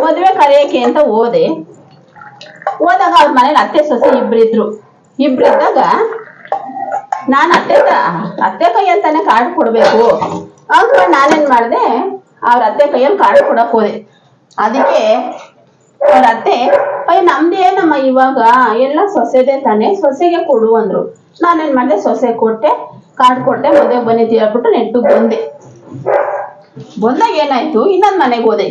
ಮದುವೆ ಕರೆಯಕ್ಕೆ ಅಂತ ಓದೆ ಹೋದಾಗ ಅವ್ರ ಮನೇಲಿ ಅತ್ತೆ ಸೊಸೆ ಇಬ್ರಿದ್ರು. ಇಬ್ರಿದ್ದಾಗ ನಾನು ಅತ್ತೆ ತ- ಅತ್ತೆ ಕೈ ಅಂತಾನೆ ಕಾರ್ಡ್ ಕೊಡ್ಬೇಕು. ಅಂದ್ಕೊಂಡು ನಾನೇನ್ ಮಾಡಿದೆ, ಅವ್ರ ಅತ್ತೆ ಕೈಯಲ್ಲಿ ಕಾರ್ಡ್ ಕೊಡಕ್ ಹೋದೆ. ಅದಕ್ಕೆ ಅವ್ರ ಅತ್ತೆ, ಅಯ್ಯ, ನಮ್ದೇ ನಮ್ಮ ಇವಾಗ? ಎಲ್ಲ ಸೊಸೆದೆ ತಾನೆ? ಸೊಸೆಗೆ ಕೊಡು ಅಂದ್ರು. ನಾನೇನ್ ಮಾಡಿದೆ, ಸೊಸೆ ಕೊಟ್ಟೆ ಕಾರ್ಡ್ ಕೊಟ್ಟೆ ಮದುವೆ ಬಂದಿದ್ದೀರ ಹೇಳ್ಬಿಟ್ಟು ನೆಟ್ಟಿಗೆ ಬಂದೆ. ಬಂದಾಗ ಏನಾಯ್ತು? ಇನ್ನೊಂದ್ ಮನೆಗೆ ಹೋದೆ.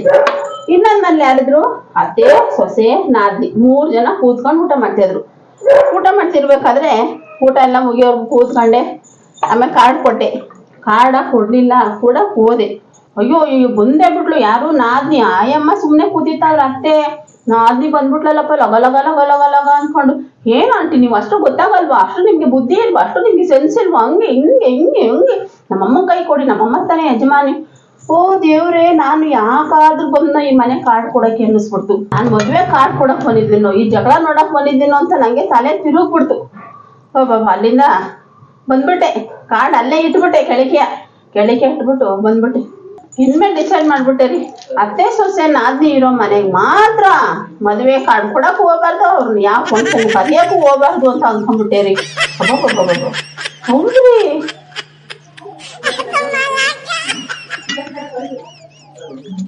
ಇನ್ನೊಂದ್ ಮನೇಲಿ ಯಾರಿದ್ರು? ಅತ್ತೆ, ಸೊಸೆ, ನಾದ್ನಿ. ಮೂರ್ ಜನ ಕೂತ್ಕೊಂಡು ಊಟ ಮಾಡ್ತಿದ್ರು. ಊಟ ಮಾಡ್ತಿರ್ಬೇಕಾದ್ರೆ ಊಟ ಎಲ್ಲ ಮುಗಿಯೋರ್ಗು ಕೂತ್ಕೊಂಡೆ. ಆಮೇಲೆ ಕಾರ್ಡ್ ಕೊಟ್ಟೆ. ಕಾರ್ಡ ಕೊಡ್ಲಿಲ್ಲ. ಕೂಡ ಹೋದೆ. ಅಯ್ಯೋ ಅಯ್ಯೋ ಬಂದೇ ಬಿಟ್ಲು ಯಾರು? ನಾದ್ನಿ. ಆಯಮ್ಮ ಸುಮ್ನೆ ಕೂತಿತ್ತಾವ್ರ ಅತ್ತೆ. ನಾದ್ನಿ ಬಂದ್ಬಿಟ್ಲಲ್ಲಪ್ಪ, ಲಗ ಲಗ ಲಗ ಲಗ ಲಗ ಅನ್ಕೊಂಡು. ಏನ್ ಆಂಟಿ, ನೀವು ಅಷ್ಟು ಗೊತ್ತಾಗಲ್ವಾ? ಅಷ್ಟು ನಿಮ್ಗೆ ಬುದ್ಧಿ ಇಲ್ವಾ? ಅಷ್ಟು ನಿಮ್ಗೆ ಸೆನ್ಸ್ ಇಲ್ವಾ? ಹಂಗೆ, ಹಿಂಗೆ ಹಿಂಗೆ ಹಿಂಗೆ. ನಮ್ಮಮ್ಮ ಕೈ ಕೊಡಿ. ನಮ್ಮಮ್ಮ ತಾನೇ ಯಜಮಾನಿ. ಓ ದೇವ್ರೆ, ನಾನು ಯಾಕಾದ್ರೂ ಬಂದ ಈ ಮನೆ ಕಾರ್ಡ್ ಕೊಡಕ್ಕೆ ಅನ್ನಿಸ್ಬಿಡ್ತು. ನಾನು ಮದುವೆ ಕಾರ್ಡ್ ಕೊಡಕ್ ಬಂದಿದ್ದೀನೋ ಈ ಜಗಳ ನೋಡಕ್ ಬಂದಿದ್ದೀನೋ ಅಂತ ನಂಗೆ ತಲೆ ತಿರುಗ್ಬಿಡ್ತು. ಬಾಬಾ ಅಲ್ಲಿಂದ ಬಂದ್ಬಿಟ್ಟೆ. ಕಾರ್ಡ್ ಅಲ್ಲೇ ಇಟ್ಬಿಟ್ಟೆ ಕೆಳಗೆ ಕೆಳಗೆ ಇಟ್ಬಿಟ್ಟು ಬಂದ್ಬಿಟ್ಟೆ. ಇನ್ಮೇಲೆ ಡಿಸೈಡ್ ಮಾಡ್ಬಿಟ್ಟೆ ರೀ, ಅತ್ತೆ ಸೊಸೆ ನಾದ್ನಿ ಇರೋ ಮನೆಗೆ ಮಾತ್ರ ಮದುವೆ ಕಾರ್ಡ್ ಕೊಡಕ್ ಹೋಗ್ಬಾರ್ದು ಅವ್ರನ್ನ ಯಾವ ಫಂಕ್ಷನ್ ಕರಿಯಕ್ಕೂ ಹೋಗ್ಬಾರ್ದು ಅಂತ ಅನ್ಕೊಂಡ್ಬಿಟ್ಟೆ ರೀ. ಹೌದ್ರಿ. muito.